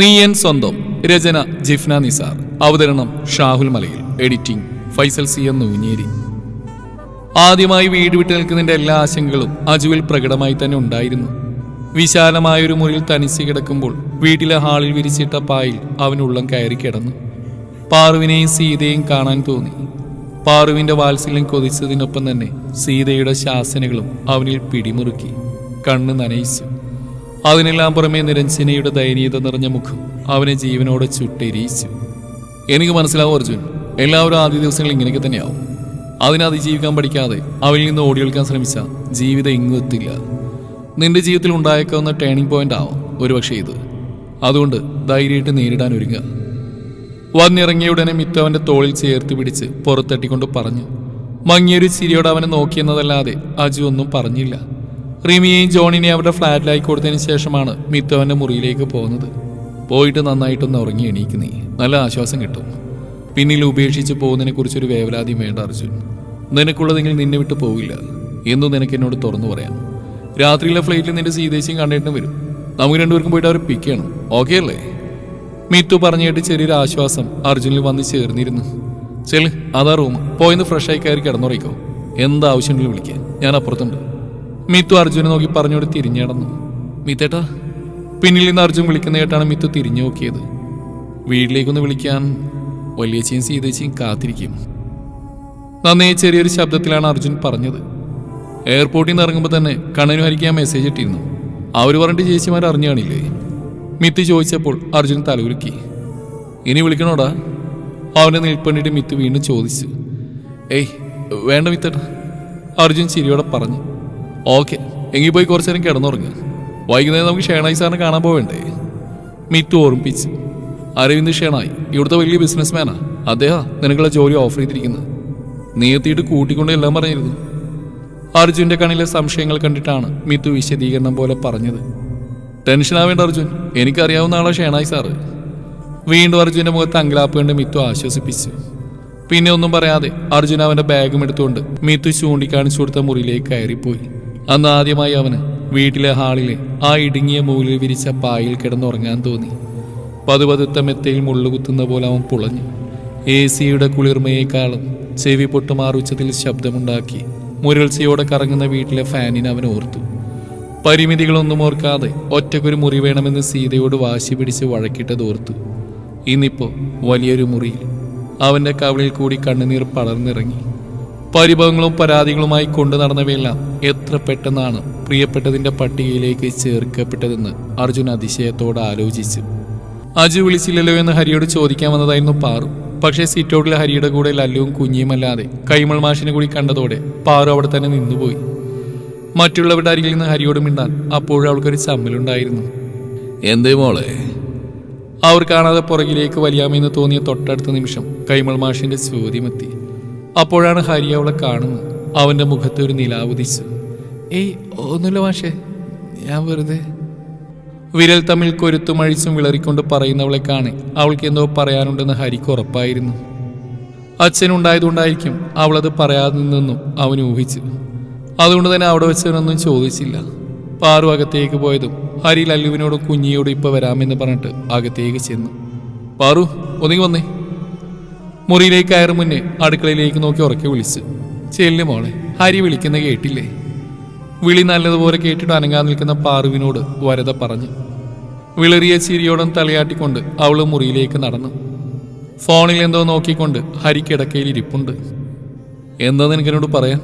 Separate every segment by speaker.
Speaker 1: നീയൻ സ്വന്തം. രചന ജിഫ്ന നിസാർ. അവതരണം Shahul Malayil. Editing Faisal C M Noonjeri. ആദ്യമായി വീട് വിട്ടു നിൽക്കുന്നതിന്റെ എല്ലാ ആശങ്കകളും അജുവിൽ പ്രകടമായി തന്നെ ഉണ്ടായിരുന്നു. വിശാലമായൊരു മുറിയിൽ തനിച്ച് കിടക്കുമ്പോൾ വീട്ടിലെ ഹാളിൽ വിരിച്ചിട്ട പായിൽ അവനുള്ളം കയറി കിടന്നു. പാറുവിനെയും സീതയും കാണാൻ തോന്നി. പാറുവിന്റെ വാത്സല്യം കൊതിച്ചതിനൊപ്പം തന്നെ സീതയുടെ ശാസനകളും അവനിൽ പിടിമുറുക്കി. കണ്ണ് നനയിച്ചു. അതിനെല്ലാം പുറമെ നിരഞ്ജനയുടെ ദയനീയത നിറഞ്ഞ മുഖം അവനെ ജീവനോടെ ചുട്ടെരിയിച്ചു. എനിക്ക് മനസ്സിലാവും അർജുൻ. എല്ലാവരും ആദ്യ ദിവസങ്ങൾ ഇങ്ങനെയൊക്കെ തന്നെയാവും. അതിനെ അതിജീവിക്കാൻ പഠിക്കാതെ അവയിൽ നിന്ന് ഓടിയെടുക്കാൻ ശ്രമിച്ച ജീവിതം എങ്ങും എത്തില്ല. നിന്റെ ജീവിതത്തിൽ ഉണ്ടായേക്കാവുന്ന ടേണിംഗ് പോയിന്റ് ആവാം ഒരുപക്ഷെ ഇത്. അതുകൊണ്ട് ധൈര്യമായിട്ട് നേരിടാൻ ഒരുങ്ങുക. വന്നിറങ്ങിയ ഉടനെ മിത്തവന്റെ തോളിൽ ചേർത്ത് പിടിച്ച് പുറത്തട്ടിക്കൊണ്ട് പറഞ്ഞു മങ്ങിയൊരു ചിരിയോടെ അവനെ നോക്കിയെന്നതല്ലാതെ അജു ഒന്നും പറഞ്ഞില്ല. റിമിയെയും ജോണിനെയും അവരുടെ ഫ്ലാറ്റിലായി കൊടുത്തതിന് ശേഷമാണ് മിത്തു അവന്റെ മുറിയിലേക്ക് പോകുന്നത്. പോയിട്ട് നന്നായിട്ടൊന്ന് ഉറങ്ങി എണീക്കുന്നേ നല്ല ആശ്വാസം കിട്ടും. പിന്നിൽ ഉപേക്ഷിച്ച് പോകുന്നതിനെ കുറിച്ചൊരു വേവലാതിയും വേണ്ട അർജുൻ. നിനക്കുള്ളതെങ്കിൽ നിന്നെ വിട്ട് പോവില്ല. എന്നു നിനക്ക് എന്നോട് തുറന്നു പറയാം. രാത്രിയിലെ ഫ്ലൈറ്റിൽ നിന്റെ സീതേശിയും കണ്ടേട്ടും വരും. നമുക്ക് രണ്ടുപേർക്കും പോയിട്ട് അവരെ പിക്ക് ചെയ്യണം. ഓക്കെ അല്ലേ? മിത്തു പറഞ്ഞിട്ട് ചെറിയൊരു ആശ്വാസം അർജുനിൽ വന്ന് ചേർന്നിരുന്നു. ചെൽ അതാ റൂം. പോയിന്ന് ഫ്രഷായി കയറി കിടന്നുറയ്ക്കോ എന്താവശ്യമെങ്കിലും വിളിക്കാൻ. ഞാൻ അപ്പുറത്തുണ്ട്. മിത്തു അർജുനെ നോക്കി പറഞ്ഞോട് തിരിഞ്ഞടന്നു മിത്തേട്ടാ പിന്നിൽ നിന്ന് അർജുൻ വിളിക്കുന്ന കേട്ടാണ് മിത്തു തിരിഞ്ഞു നോക്കിയത്. വീട്ടിലേക്കൊന്ന് വിളിക്കാൻ വലിയച്ചയും സീതച്ചയും കാത്തിരിക്കും. നന്നേ ചെറിയൊരു ശബ്ദത്തിലാണ് അർജുൻ പറഞ്ഞത്. എയർപോർട്ടിൽ നിന്ന് ഇറങ്ങുമ്പോൾ തന്നെ കണ്ണനു ഹരിക്കാൻ മെസ്സേജ് ഇട്ടിരുന്നു. അവർ പറഞ്ഞിട്ട് ചേച്ചിമാർ അറിഞ്ഞു കാണില്ലേ മിത്ത് ചോദിച്ചപ്പോൾ അർജുൻ തലകുലുക്കി. ഇനി വിളിക്കണോടാ? അവനെ നിൽപ്പണിട്ട് മിത്തു വീണ്ടും ചോദിച്ചു. ഏയ് വേണ്ട മിത്തട്ട അർജുൻ ചിരിയോടെ പറഞ്ഞു. ഓക്കെ. എങ്കിൽ പോയി കുറച്ചു നേരം കിടന്നുറങ്ങുക വൈകുന്നേരം നമുക്ക് ഷേണായി സാറിനെ കാണാൻ പോവേണ്ടേ? മിത്തു ഓർമ്മിപ്പിച്ച്. അരവിന്ദ് ഷേണായി ഇവിടുത്തെ വലിയ ബിസിനസ്മാനാ. അദ്ദേഹം നിനക്കുള്ള ജോലി ഓഫർ ചെയ്തിരിക്കുന്നത്. നീ എത്തിയിട്ട് കൂട്ടിക്കൊണ്ട് എല്ലാം പറഞ്ഞിരുന്നു. അർജുന്റെ കണ്ണിലെ സംശയങ്ങൾ കണ്ടിട്ടാണ് മിത്തു വിശദീകരണം പോലെ പറഞ്ഞത്. ടെൻഷനാവേണ്ട അർജുൻ എനിക്കറിയാവുന്ന ആളാണ് ഷേണായി സാറ്. വീണ്ടും അർജുന്റെ മുഖത്ത് അങ്കലാപ്പ് കണ്ട് മിത്തു ആശ്വസിപ്പിച്ച്. പിന്നെ ഒന്നും പറയാതെ അർജുൻ അവന്റെ ബാഗും എടുത്തുകൊണ്ട് മിത്തു ചൂണ്ടിക്കാണിച്ചു കൊടുത്ത മുറിയിലേക്ക് കയറിപ്പോയി. അന്ന് ആദ്യമായി അവന് വീട്ടിലെ ഹാളിലെ ആ ഇടുങ്ങിയ മൂലിൽ വിരിച്ച പായിൽ കിടന്നുറങ്ങാൻ തോന്നി. പതുപതുത്ത മെത്തയിൽ മുള്ളുകുത്തുന്ന പോലെ അവൻ പുളഞ്ഞു. എ സിയുടെ കുളിർമയേക്കാളും ചെവി പൊട്ടുമാറുച്ചതിൽ ശബ്ദമുണ്ടാക്കി മുരൾച്ചയോടെ കറങ്ങുന്ന വീട്ടിലെ ഫാനിന് അവൻ ഓർത്തു. പരിമിതികളൊന്നും ഓർക്കാതെ ഒറ്റക്കൊരു മുറി വേണമെന്ന് സീതയോട് വാശി പിടിച്ച് വഴക്കിട്ടത് ഓർത്തു. ഇന്നിപ്പോ വലിയൊരു മുറിയിൽ അവന്റെ കവളിൽ കൂടി കണ്ണുനീർ പടർന്നിറങ്ങി. പരിഭവങ്ങളും പരാതികളുമായി കൊണ്ടു നടന്നവയെല്ലാം എത്ര പെട്ടെന്നാണ് പ്രിയപ്പെട്ടതിന്റെ പട്ടികയിലേക്ക് ചേർക്കപ്പെട്ടതെന്ന് അർജുൻ അതിശയത്തോടെ ആലോചിച്ചു. അജു വിളിച്ചില്ലല്ലോ എന്ന് ഹരിയോട് ചോദിക്കാൻ വന്നതായിരുന്നു പാറു. പക്ഷേ സിറ്റൗട്ടിലെ ഹരിയുടെ കൂടെ ലല്ലുവും കുഞ്ഞിയുമല്ലാതെ കൈമൾ മാഷിനെ കൂടി കണ്ടതോടെ പാറു അവിടെ തന്നെ നിന്നുപോയി. മറ്റുള്ളവരുടെ അരികിൽ നിന്ന് ഹരിയോട് മിണ്ടാൻ അപ്പോഴും അവൾക്കൊരു ചമ്മലുണ്ടായിരുന്നു. എന്തേ മോളെ? അവർ കാണാതെ പുറകിലേക്ക് വലിയാമെന്ന് തോന്നിയ തൊട്ടടുത്ത നിമിഷം കൈമൾ മാഷിന്റെ ചോദ്യമെത്തി. അപ്പോഴാണ് ഹരി അവളെ കാണുന്നത്. അവന്റെ മുഖത്ത് ഒരു നിലാവുദിച്ചു ഏയ് ഒന്നുമില്ല മാഷേ ഞാൻ വെറുതെ. വിരൽ തമ്മിൽ കൊരുത്തും അഴിച്ചും വിളറിക്കൊണ്ട് പറയുന്നവളെ കാണെ അവൾക്ക് എന്തോ പറയാനുണ്ടെന്ന് ഹരിക്ക് ഉറപ്പായിരുന്നു. അച്ഛനുണ്ടായതുകൊണ്ടായിരിക്കും അവളത് പറയാതെ നിന്നും അവൻ ഊഹിച്ചു അതുകൊണ്ട് തന്നെ അവിടെ വെച്ചവനൊന്നും ചോദിച്ചില്ല. പാറു അകത്തേക്ക് പോയതും ഹരി ലല്ലുവിനോടും കുഞ്ഞിയോടും ഇപ്പൊ വരാമെന്ന് പറഞ്ഞിട്ട് അകത്തേക്ക് ചെന്നു. പാറു ഒതുങ്ങി വന്നേ. മുറിയിലേക്ക് കയറും മുന്നേ അടുക്കളയിലേക്ക് നോക്കി ഉറക്കെ വിളിച്ചു. ചെല്ലു മോളെ ഹരി വിളിക്കുന്ന കേട്ടില്ലേ? വിളി നല്ലതുപോലെ കേട്ടിട്ട് അനങ്ങാൻ നിൽക്കുന്ന പാറുവിനോട് വരത പറഞ്ഞു. വിളറിയ ചിരിയോടം തലയാട്ടിക്കൊണ്ട് അവൾ മുറിയിലേക്ക് നടന്നു. ഫോണിൽ എന്തോ നോക്കിക്കൊണ്ട് ഹരി കിടക്കയിൽ ഇരിപ്പുണ്ട്. എന്താ നിനക്കെന്നോട് പറയാൻ?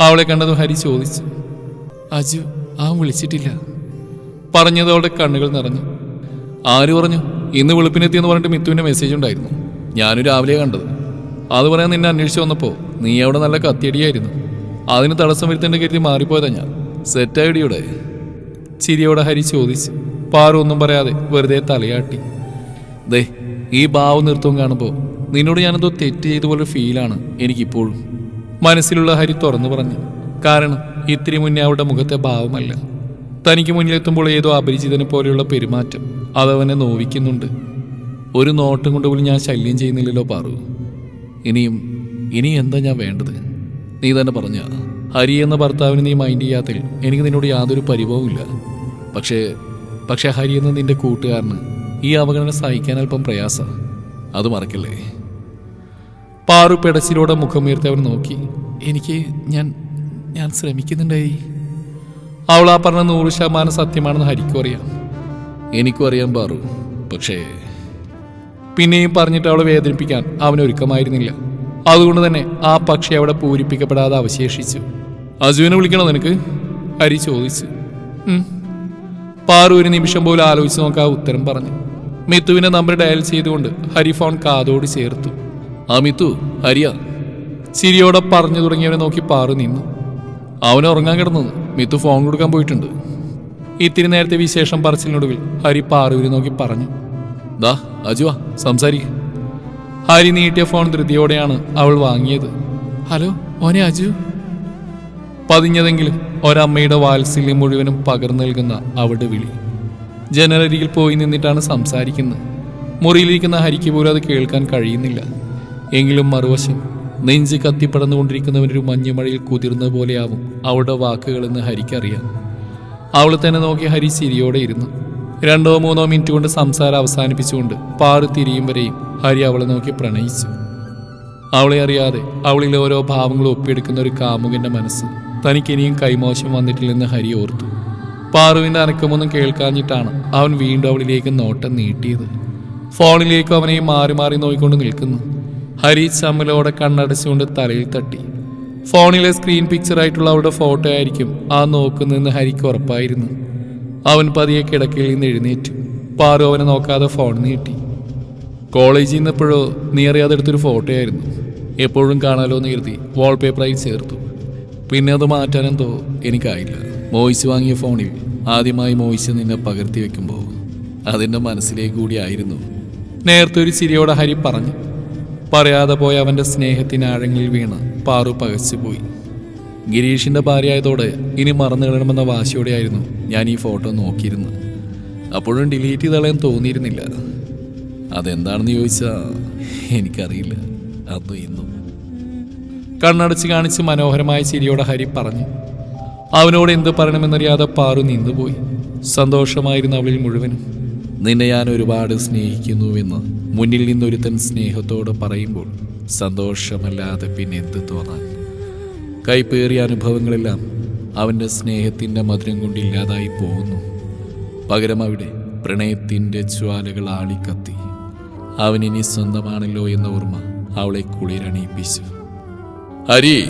Speaker 1: അവളെ കണ്ടത് ഹരി ചോദിച്ചു. അജു ആ വിളിച്ചിട്ടില്ല. പറഞ്ഞതോടെ കണ്ണുകൾ നിറഞ്ഞു. ആര് പറഞ്ഞു? ഇന്ന് വെളുപ്പിനെത്തിയെന്ന് പറഞ്ഞിട്ട് മിത്തുവിന്റെ മെസ്സേജ് ഉണ്ടായിരുന്നു. ഞാനും രാവിലെ കണ്ടത്. അത് പറയാൻ നിന്നെ അന്വേഷിച്ച് വന്നപ്പോൾ നീ അവിടെ നല്ല കത്തിയടിയായിരുന്നു. അതിന് തടസ്സം വരുത്തേണ്ട കരുതി മാറിപ്പോയതാ ഞാൻ. സെറ്റായിടിയുടെ ചിരിയോടെ ഹരി ചോദിച്ച്. പാറു ഒന്നും പറയാതെ വെറുതെ തലയാട്ടി. ദേ ഈ ഭാവം നൃത്തവും കാണുമ്പോൾ നിന്നോട് ഞാനെന്തോ തെറ്റ് ചെയ്ത പോലെ ഫീലാണ് എനിക്കിപ്പോഴും. മനസ്സിലുള്ള ഹരി തുറന്നു പറഞ്ഞു. കാരണം ഇത്തിരി മുന്നേ അവളുടെ മുഖത്തെ ഭാവമല്ല. തനിക്ക് മുന്നിലെത്തുമ്പോൾ ഏതോ അപരിചിതനെ പോലെയുള്ള പെരുമാറ്റം അതവനെ നോവിക്കുന്നുണ്ട്. ഒരു നോട്ടം കൊണ്ട് പോലും ഞാൻ ശല്യം ചെയ്യുന്നില്ലല്ലോ പാറു. ഇനിയും ഇനി എന്താ ഞാൻ വേണ്ടത്? നീ തന്നെ പറഞ്ഞ ഹരി എന്ന ഭർത്താവിന് നീ മൈൻഡ് ചെയ്യാത്തിൽ എനിക്ക് നിന്നോട് യാതൊരു പരിഭവമില്ല പക്ഷേ പക്ഷേ ഹരി എന്ന നിന്റെ കൂട്ടുകാരന് ഈ അവഗണന സഹിക്കാൻ അല്പം പ്രയാസം. അത് മറക്കില്ലേ? പാറു പെടച്ചിലോടെ മുഖമുയർത്തി അവൻ നോക്കി. എനിക്ക് ഞാൻ ഞാൻ ശ്രമിക്കുന്നുണ്ടായി. അവൾ ആ പറഞ്ഞ നൂറ് ശതമാനം സത്യമാണെന്ന് ഹരിക്കും അറിയാം. എനിക്കും അറിയാം പാറു. പക്ഷേ പിന്നെയും പറഞ്ഞിട്ട് അവളെ വേദനിപ്പിക്കാൻ അവൻ ഒരുക്കമായിരുന്നില്ല. അതുകൊണ്ട് തന്നെ ആ പക്ഷി അവിടെ പൂരിപ്പിക്കപ്പെടാതെ അവശേഷിച്ചു. അജുവിനെ വിളിക്കണോ നിനക്ക്? ഹരി ചോദിച്ചു. പാറു ഒരു നിമിഷം പോലും ആലോചിച്ച് നോക്കാൻ ഉത്തരം പറഞ്ഞു. മിത്തുവിനെ നമ്പർ ഡയൽ ചെയ്തുകൊണ്ട് ഹരി ഫോൺ കാതോട് ചേർത്തു. ആ മിത്തു ഹരിയ. ചിരിയോടെ പറഞ്ഞു തുടങ്ങിയവനെ നോക്കി പാറു നിന്നു. അവൻ ഉറങ്ങാൻ കിടന്നത് മിത്തു ഫോൺ കൊടുക്കാൻ പോയിട്ടുണ്ട്. ഇത്തിരി നേരത്തെ വിശേഷം പറച്ചിലിനൊടുവിൽ ഹരി പാറുവിനെ നോക്കി പറഞ്ഞു. ദാ അജുവാ സംസാരിക്ക. ഹരി നീട്ടിയ ഫോൺ ധൃതിയോടെയാണ് അവൾ വാങ്ങിയത്. ഹലോ ഓനെ അജു? പതിഞ്ഞതെങ്കിലും ഒരമ്മയുടെ വാത്സല്യം മുഴുവനും പകർന്നു നൽകുന്ന അവളുടെ വിളി. ജനലരികിൽ പോയി നിന്നിട്ടാണ് സംസാരിക്കുന്നത്. മുറിയിലിരിക്കുന്ന ഹരിക്ക് പോലും അത് കേൾക്കാൻ കഴിയുന്നില്ല. എങ്കിലും മറുവശം നെഞ്ച് കത്തിപ്പടന്നുകൊണ്ടിരിക്കുന്നവനൊരു മഞ്ഞുമഴയിൽ കുതിർന്ന പോലെയാവും അവളുടെ വാക്കുകളെന്ന് ഹരിക്കറിയാം. അവൾ തന്നെ നോക്കി ഹരി ചിരിയോടെ ഇരുന്നു. രണ്ടോ മൂന്നോ മിനിറ്റ് കൊണ്ട് സംസാരം അവസാനിപ്പിച്ചുകൊണ്ട് പാറു തിരിയും വരെയും ഹരി അവളെ നോക്കി പ്രണയിച്ചു. അവളെ അറിയാതെ അവളിലെ ഓരോ ഭാവങ്ങളും ഒപ്പിയെടുക്കുന്ന ഒരു കാമുകന്റെ മനസ്സ് തനിക്കിനിയും കൈമോശം വന്നിട്ടില്ലെന്ന് ഹരി ഓർത്തു. പാറുവിന്റെ അനക്കമൊന്നും കേൾക്കാഞ്ഞിട്ടാണ് അവൻ വീണ്ടും അവളിലേക്ക് നോട്ടം നീട്ടിയത്. ഫോണിലേക്ക് അവനെ മാറി മാറി നോക്കിക്കൊണ്ട് നിൽക്കുന്നു. ഹരി ചമ്മലോടെ കണ്ണടച്ചുകൊണ്ട് തലയിൽ തട്ടി. ഫോണിലെ സ്ക്രീൻ പിക്ചറായിട്ടുള്ള അവളുടെ ഫോട്ടോ ആയിരിക്കും ആ നോക്കുന്നതെന്ന് ഹരിക്ക് ഉറപ്പായിരുന്നു. അവൻ പതിയെ കിടക്കയിൽ നിന്ന് എഴുന്നേറ്റു. പാറു അവനെ നോക്കാതെ ഫോൺ നീട്ടി. കോളേജിൽ നിന്നപ്പോഴോ നീ അറിയാതെ ഫോട്ടോ ആയിരുന്നു എപ്പോഴും കാണാലോ കരുതി വാൾപേപ്പറായി ചേർത്തു. പിന്നെ അത് മാറ്റാനെന്തോ എനിക്കായില്ല. മോയിസ് വാങ്ങിയ ഫോണിൽ ആദ്യമായി മോയിസ് നിന്നെ പകർത്തി വെക്കുമ്പോൾ അതിന്റെ മനസ്സിലേക്ക് കൂടി ആയിരുന്നു. നേരത്തെ ഒരു ചിരിയോടെ ഹരി പറഞ്ഞു. പറയാതെ പോയ അവന്റെ സ്നേഹത്തിന് ആഴങ്ങളിൽ വീണ് പാറു പകച്ചുപോയി. ഗിരീഷിന്റെ ഭാര്യയായതോടെ ഇനി മറന്നു കളയണമെന്ന വാശിയോടെയായിരുന്നു ഞാൻ ഈ ഫോട്ടോ നോക്കിയിരുന്നത്. അപ്പോഴും ഡിലീറ്റ് ചെയ്തളയാൻ തോന്നിയിരുന്നില്ല. അതെന്താണെന്ന് ചോദിച്ചാ എനിക്കറിയില്ല. അതും ഇന്നും. കണ്ണടച്ച് കാണിച്ച് മനോഹരമായ ചിരിയോടെ ഹരി പറഞ്ഞു. അവനോട് എന്ത് പറയണമെന്നറിയാതെ പാറു നിന്നുപോയി സന്തോഷമായിരുന്നു അവളിൽ മുഴുവനും. നിന്നെ ഞാൻ ഒരുപാട് സ്നേഹിക്കുന്നുവെന്ന് മുന്നിൽ നിന്നൊരുത്തൻ സ്നേഹത്തോട് പറയുമ്പോൾ സന്തോഷമല്ലാതെ പിന്നെ എന്ത് തോന്നാൻ? കൈപ്പേറിയ അനുഭവങ്ങളെല്ലാം അവന്റെ സ്നേഹത്തിന്റെ മധുരം കൊണ്ട് ഇല്ലാതായി പോകുന്നു. പകരം അവിടെ പ്രണയത്തിന്റെ ജ്വാലകൾ ആളിക്കത്തി. അവനിനി സ്വന്തമാണല്ലോ എന്ന ഓർമ്മ അവളെ കുളിരണിയിപ്പിച്ചു ഹരി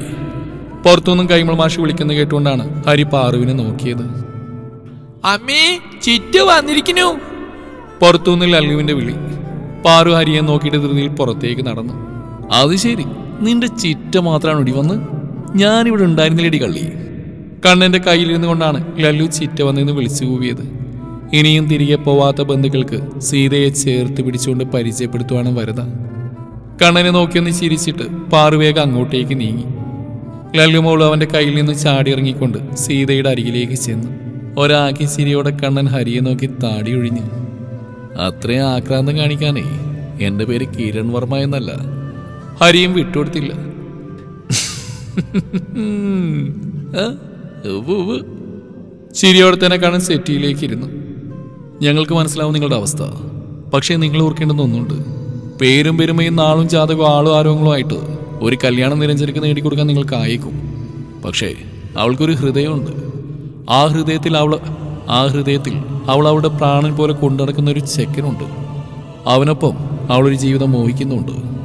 Speaker 1: പുറത്തുനിന്നും കൈമൾ മാഷി വിളിക്കുന്ന കേട്ടുകൊണ്ടാണ് ഹരി പാറുവിനെ നോക്കിയത്.
Speaker 2: അമ്മേ ചിറ്റു വന്നിരിക്കുന്നു.
Speaker 1: പുറത്തുനിന്ന് ലല്ലുവിന്റെ വിളി പാറു ഹരിയെ നോക്കിയിട്ട് ധൃതിയിൽ പുറത്തേക്ക് നടന്നു. അത് ശരി നിന്റെ ചിറ്റ മാത്രമാണ് ഇടി വന്ന്. ഞാനിവിടെ ഉണ്ടായിരുന്നില്ലേടി കള്ളി. കണ്ണന്റെ കയ്യിലിരുന്നു കൊണ്ടാണ് ലല്ലു ചിറ്റ വന്നിന്ന് വിളിച്ചു കൂവിയത്. ഇനിയും തിരികെ പോവാത്ത ബന്ധുക്കൾക്ക് സീതയെ ചേർത്ത് പിടിച്ചുകൊണ്ട് പരിചയപ്പെടുത്തുവാണ് വരത. കണ്ണനെ നോക്കിയൊന്ന് ചിരിച്ചിട്ട് പാറുവേഗം അങ്ങോട്ടേക്ക് നീങ്ങി. ലല്ലു ലല്ലുമോൾ അവന്റെ കയ്യിൽ നിന്ന് ചാടി ഇറങ്ങിക്കൊണ്ട് സീതയുടെ അരികിലേക്ക് ചെന്നു. ഒരാക്കി ചിരിയോടെ കണ്ണൻ ഹരിയെ നോക്കി താടി ഒഴിഞ്ഞു. അത്രയും ആക്രാന്തം കാണിക്കാനേ എന്റെ പേര് കിരൺ വർമ്മ എന്നല്ല. ഹരിയും വിട്ടുകൊടുത്തില്ല. ചിരിയോടെ തന്നെ കാണാൻ സെറ്റിയിലേക്ക് ഇരുന്നു ഞങ്ങൾക്ക് മനസ്സിലാവും നിങ്ങളുടെ അവസ്ഥ. പക്ഷേ നിങ്ങൾ ഓർക്കേണ്ടുന്ന ഒന്നുണ്ട്. പേരും പെരുമയും നാളും ജാതകവും ആളും ആരോഗ്യങ്ങളും ആയിട്ട് ഒരു കല്യാണം നിരഞ്ജനക്ക് നേടിക്കൊടുക്കാൻ നിങ്ങൾക്ക് ആയേക്കും. പക്ഷേ അവൾക്കൊരു ഹൃദയമുണ്ട്. ആ ഹൃദയത്തിൽ അവൾ ആ ഹൃദയത്തിൽ അവൾ അവളുടെ പ്രാണൻ പോലെ കൊണ്ടുനടക്കുന്ന ഒരു ചെക്കനുണ്ട്. അവനൊപ്പം അവളൊരു ജീവിതം മോഹിക്കുന്നുണ്ട്.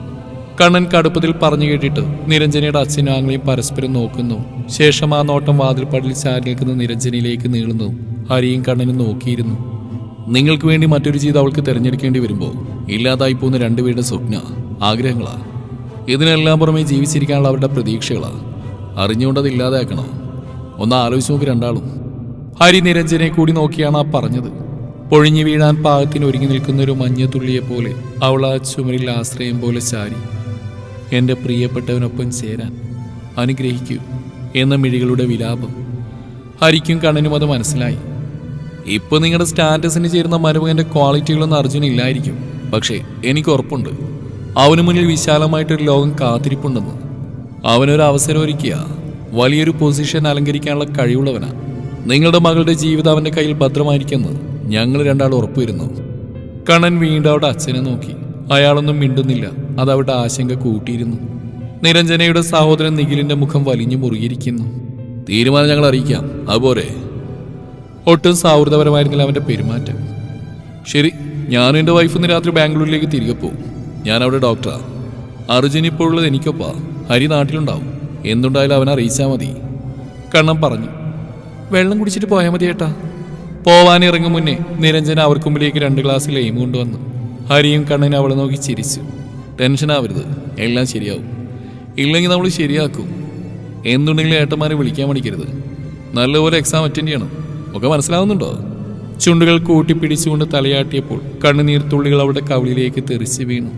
Speaker 1: കണ്ണൻ കടുപ്പത്തിൽ പറഞ്ഞു കേട്ടിട്ട് നിരഞ്ജനയുടെ അച്ഛനും ആങ്ങളെയും പരസ്പരം നോക്കുന്നു. ശേഷം ആ നോട്ടം വാതിൽപ്പടിൽ ചാരി നിൽക്കുന്ന നിരഞ്ജനയിലേക്ക് നീളുന്നു. ഹരിയും കണ്ണനും നോക്കിയിരുന്നു. നിങ്ങൾക്ക് വേണ്ടി മറ്റൊരു ജീവിതം അവൾക്ക് തിരഞ്ഞെടുക്കേണ്ടി വരുമ്പോൾ ഇല്ലാതായി പോകുന്ന രണ്ടുപേരുടെ സ്വപ്ന ആഗ്രഹങ്ങളാ. ഇതിനെല്ലാം പുറമെ ജീവിച്ചിരിക്കാനുള്ള അവരുടെ പ്രതീക്ഷകളാ. അറിഞ്ഞുകൊണ്ടത് ഇല്ലാതാക്കണോ. ഒന്ന് ആലോചിച്ച് നോക്കി രണ്ടാളും. ഹരി നിരഞ്ജനെ കൂടി നോക്കിയാണ് ആ പറഞ്ഞത്. പൊഴിഞ്ഞു വീഴാൻ പാകത്തിന് ഒരുങ്ങി നിൽക്കുന്ന ഒരു മഞ്ഞത്തുള്ളിയെ പോലെ അവൾ ആ ചുമരിൽ ആശ്രയം പോലെ ചാരി എന്റെ പ്രിയപ്പെട്ടവനൊപ്പം ചേരാൻ അനുഗ്രഹിക്കൂ എന്ന മിഴികളുടെ വിലാപം. ഹരിക്കും കണ്ണനും അത് മനസ്സിലായി. ഇപ്പൊ നിങ്ങളുടെ സ്റ്റാറ്റസിന് ചേരുന്ന മരുമകന്റെ ക്വാളിറ്റികളൊന്നും അർജുന ഇല്ലായിരിക്കും. പക്ഷേ എനിക്ക് ഉറപ്പുണ്ട്. അവന് മുന്നിൽ വിശാലമായിട്ടൊരു ലോകം കാത്തിരിപ്പുണ്ടെന്ന്. അവനൊരു അവസരം ഒരുക്കിയ വലിയൊരു പൊസിഷൻ അലങ്കരിക്കാനുള്ള കഴിവുള്ളവനാ. നിങ്ങളുടെ മകളുടെ ജീവിതം അവന്റെ കയ്യിൽ ഭദ്രമായിരിക്കുമെന്ന് ഞങ്ങൾ രണ്ടാൾ ഉറപ്പുവരുന്നു. കണ്ണൻ വീണ്ടും അവിടെ അച്ഛനെ നോക്കി. അയാളൊന്നും മിണ്ടുന്നില്ല. അത് അവിടെ ആശങ്ക കൂട്ടിയിരുന്നു. നിരഞ്ജനയുടെ സഹോദരൻ നിഖിലിന്റെ മുഖം വലിഞ്ഞു മുറുകിയിരിക്കുന്നു. തീരുമാനം ഞങ്ങൾ അറിയിക്കാം. അതുപോലെ. ഒട്ടും സൗഹൃദപരമായിരുന്നില്ല അവന്റെ പെരുമാറ്റം. ശരി ഞാനും എന്റെ വൈഫ് ഇന്ന് രാത്രി ബാംഗ്ലൂരിലേക്ക് തിരികെ പോകും ഞാൻ അവിടെ ഡോക്ടറാ അർജുൻ ഇപ്പോഴുള്ളത് എനിക്കൊപ്പാ. ഹരി നാട്ടിലുണ്ടാവും. എന്തുണ്ടായാലും അവനെ അറിയിച്ചാൽ മതി. കണ്ണം പറഞ്ഞു. വെള്ളം കുടിച്ചിട്ട് പോയാൽ മതി ഏട്ടാ. പോവാനിറങ്ങും മുന്നേ നിരഞ്ജന അവർക്ക് മുമ്പിലേക്ക് രണ്ട് ഗ്ലാസ് ലൈം കൊണ്ടുവന്നു ഹരിയും കണ്ണനും അവളെ നോക്കി ചിരിച്ചു. ടെൻഷൻ ആവരുത് എല്ലാം ശരിയാവും. ഇല്ലെങ്കിൽ നമ്മൾ ശരിയാക്കും. എന്തുണ്ടെങ്കിലും ഏട്ടന്മാരെ വിളിക്കാൻ മടിക്കരുത്. നല്ലപോലെ എക്സാം അറ്റൻഡ് ചെയ്യണം. ഒക്കെ മനസ്സിലാവുന്നുണ്ടോ? ചുണ്ടുകൾ കൂട്ടിപ്പിടിച്ചുകൊണ്ട് തലയാട്ടിയപ്പോൾ കണ്ണുനീർത്തുള്ളികൾ അവളുടെ കവിളിലേക്ക് തെറിച്ച് വീണു.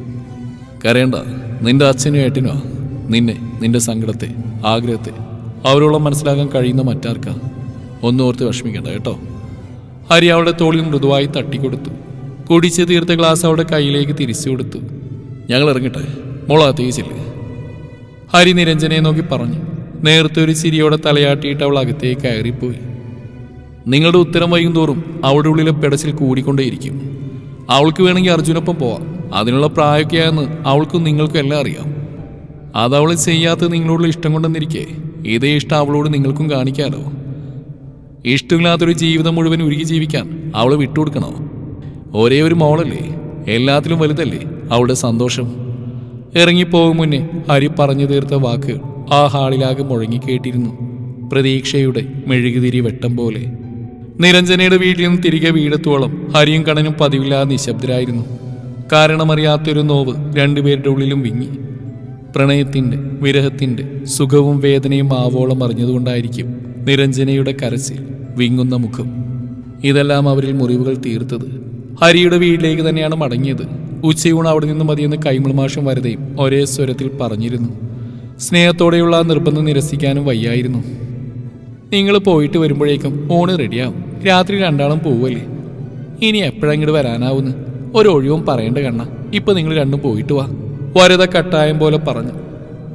Speaker 1: കരയണ്ട. നിന്റെ അച്ഛനും ഏട്ടനോ നിന്നെ നിന്റെ സങ്കടത്തെ ആഗ്രഹത്തെ. അവരോളം മനസ്സിലാക്കാൻ കഴിയുന്ന മറ്റാർക്കാ? ഒന്നോർത്ത് വിഷമിക്കണ്ട കേട്ടോ? ഹരി അവളുടെ തോളിൽ മൃദുവായി തട്ടിക്കൊടുത്തു. കുടിച്ച് തീർത്ത ഗ്ലാസ് അവളുടെ കയ്യിലേക്ക് തിരിച്ചു കൊടുത്തു. ഞങ്ങൾ ഇറങ്ങട്ടെ മോളകത്തേക്ക് ചെല്ല് ഹരി നിരഞ്ജനെ നോക്കി പറഞ്ഞു. നേരത്തെ ഒരു ചിരിയോടെ തലയാട്ടിയിട്ട് അവൾ അകത്തേക്ക് കയറിപ്പോയി. നിങ്ങളുടെ ഉത്തരം വൈകും തോറും അവളുടെ ഉള്ളിലെ പെടച്ചിൽ കൂടിക്കൊണ്ടേയിരിക്കും. അവൾക്ക് വേണമെങ്കിൽ അർജുനൊപ്പം പോവാം. അതിനുള്ള പ്രായമൊക്കെയാണെന്ന് അവൾക്കും നിങ്ങൾക്കും എല്ലാം അറിയാം. അതവൾ ചെയ്യാത്തത് നിങ്ങളോടുള്ള ഇഷ്ടം കൊണ്ടെന്നിരിക്കെ. ഇതേ ഇഷ്ടം അവളോട് നിങ്ങൾക്കും കാണിക്കാലോ. ഇഷ്ടമില്ലാത്തൊരു ജീവിതം മുഴുവൻ ഉരുകി ജീവിക്കാൻ അവൾ വിട്ടുകൊടുക്കണോ? ഒരേ ഒരു മോളല്ലേ? എല്ലാത്തിലും വലുതല്ലേ? അവളുടെ സന്തോഷം. ഇറങ്ങിപ്പോകും മുന്നേ ഹരി പറഞ്ഞു തീർത്ത വാക്ക് ആ ഹാളിലാകെ മുഴങ്ങിക്കേട്ടിരുന്നു. പ്രതീക്ഷയുടെ മെഴുകുതിരി വെട്ടം പോലെ. നിരഞ്ജനയുടെ വീട്ടിൽ നിന്ന് തിരികെ വീടെത്തോളം ഹരിയും കണനും പതിവില്ലാതെ നിശബ്ദരായിരുന്നു. കാരണമറിയാത്തൊരു നോവ് രണ്ടുപേരുടെ ഉള്ളിലും വിങ്ങി. പ്രണയത്തിന്റെ വിരഹത്തിന്റെ സുഖവും വേദനയും ആവോളം അറിഞ്ഞതുകൊണ്ടായിരിക്കും നിരഞ്ജനയുടെ കരച്ചിൽ വിങ്ങുന്ന മുഖം. ഇതെല്ലാം അവരിൽ മുറിവുകൾ തീർത്തത്. ഹരിയുടെ വീട്ടിലേക്ക് തന്നെയാണ് മടങ്ങിയത്. ഉച്ചയൂണ് അവിടെ നിന്ന് മതിയെന്ന് കൈമൾമാഷും വരതയും ഒരേ സ്വരത്തിൽ പറഞ്ഞിരുന്നു. സ്നേഹത്തോടെയുള്ള ആ നിർബന്ധം നിരസിക്കാനും വയ്യായിരുന്നു. നിങ്ങൾ പോയിട്ട് വരുമ്പോഴേക്കും ഊണ് റെഡിയാവും. രാത്രി രണ്ടാളും പോവല്ലേ? ഇനി എപ്പോഴെങ്ങോട്ട് വരാനാവുന്ന്? ഒരു പറയേണ്ട കണ്ണ. ഇപ്പൊ നിങ്ങൾ രണ്ടും പോയിട്ട് വാ. വരത കട്ടായം പോലെ പറഞ്ഞു.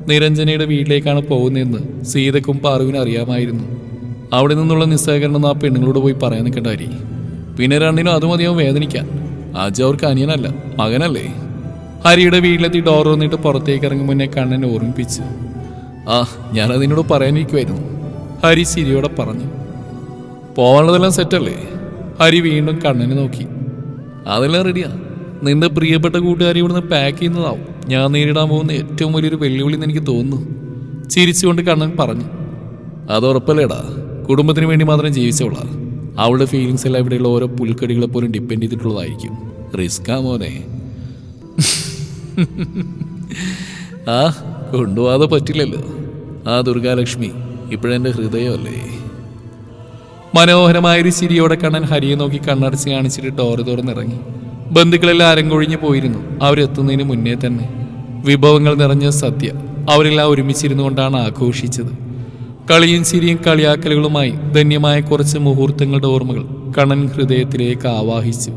Speaker 1: നിരഞ്ജനയുടെ വീട്ടിലേക്കാണ് പോകുന്നതെന്ന് സീതക്കും പാറുവിനും അറിയാമായിരുന്നു. അവിടെ നിന്നുള്ള നിസ്സഹകരണം ആ പെണ്ണുങ്ങളോട് പോയി പറയാൻ നിൽക്കേണ്ട ഹരി പിന്നെ രണ്ടിനും അത് വേദനിക്കാൻ. അജ അവർക്ക് അനിയനല്ല മകനല്ലേ? ഹരിയുടെ വീട്ടിലെത്തി ഡോർ വന്നിട്ട് പുറത്തേക്ക് ഇറങ്ങും മുന്നേ കണ്ണൻ ഓർമ്മിപ്പിച്ച്. ആ ഞാനത് നിന്നോട് പറയാനിരിക്കുമായിരുന്നു ഹരി സിരിയോടെ പറഞ്ഞു. പോവാനുള്ളതെല്ലാം സെറ്റല്ലേ ഹരി വീണ്ടും കണ്ണനെ നോക്കി. അതെല്ലാം റെഡിയാ നിന്റെ പ്രിയപ്പെട്ട കൂട്ടുകാരി ഇവിടുന്ന് പാക്ക് ചെയ്യുന്നതാവും. ഞാൻ നേരിടാൻ പോകുന്ന ഏറ്റവും വലിയൊരു വെല്ലുവിളി എന്ന് എനിക്ക് തോന്നുന്നു. ചിരിച്ചുകൊണ്ട് കണ്ണൻ പറഞ്ഞു. അത് ഉറപ്പല്ലേടാ. കുടുംബത്തിന് വേണ്ടി മാത്രം ജീവിച്ചോളാ. അവളുടെ ഫീലിങ്സ് എല്ലാം ഇവിടെയുള്ള ഓരോ പുൽക്കടികളെ പോലും ഡിപ്പെൻഡ് ചെയ്തിട്ടുള്ളതായിരിക്കും. റിസ്ക്കാ മോനെ. ആ കൊണ്ടുപോകാതെ പറ്റില്ലല്ലോ. ആ ദുർഗാലക്ഷ്മി ഇപ്പോഴെന്റെ ഹൃദയമല്ലേ? മനോഹരമായൊരു ചിരിയോടെ കണ്ണൻ ഹരിയെ നോക്കി കണ്ണടച്ച് കാണിച്ചിട്ട് ഡോറ് തുറന്നിറങ്ങി. ബന്ധുക്കളെല്ലാം അരങ്ങൊഴിഞ്ഞു പോയിരുന്നു. അവരെത്തുന്നതിന് മുന്നേ തന്നെ വിഭവങ്ങൾ നിറഞ്ഞ സദ്യ. അവരെല്ലാം ഒരുമിച്ചിരുന്നു കൊണ്ടാണ് ആഘോഷിച്ചത്. കളിയും ചിരിയും കളിയാക്കലുകളുമായി ധന്യമായ കുറച്ച് മുഹൂർത്തങ്ങളുടെ ഓർമ്മകൾ കണ്ണൻ ഹൃദയത്തിലേക്ക് ആവാഹിച്ചു.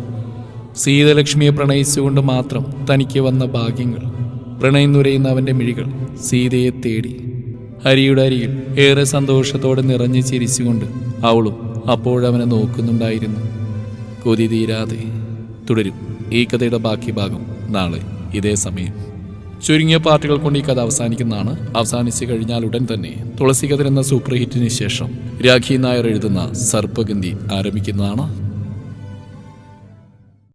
Speaker 1: സീതലക്ഷ്മിയെ പ്രണയിച്ചുകൊണ്ട് മാത്രം തനിക്ക് വന്ന ഭാഗ്യങ്ങൾ പ്രണയം നുരയുന്ന അവന്റെ മിഴികൾ സീതയെ തേടി. ഹരിയുടെ അരിയിൽ ഏറെ സന്തോഷത്തോടെ നിറഞ്ഞു ചിരിച്ചുകൊണ്ട് അവളും അപ്പോഴവനെ നോക്കുന്നുണ്ടായിരുന്നു. കൊതി തീരാതെ തുടരും. ഈ കഥയുടെ ബാക്കി ഭാഗം നാളെ ഇതേ സമയം. ചുരുങ്ങിയ പാർട്ടികൾ കൊണ്ട് ഈ കഥ അവസാനിക്കുന്നതാണ്. അവസാനിച്ചു കഴിഞ്ഞാൽ ഉടൻ തന്നെ തുളസി കതിർ എന്ന സൂപ്പർ ഹിറ്റിന് ശേഷം രാഖി നായർ എഴുതുന്ന സർപ്പഗന്ധി ആരംഭിക്കുന്നതാണ്.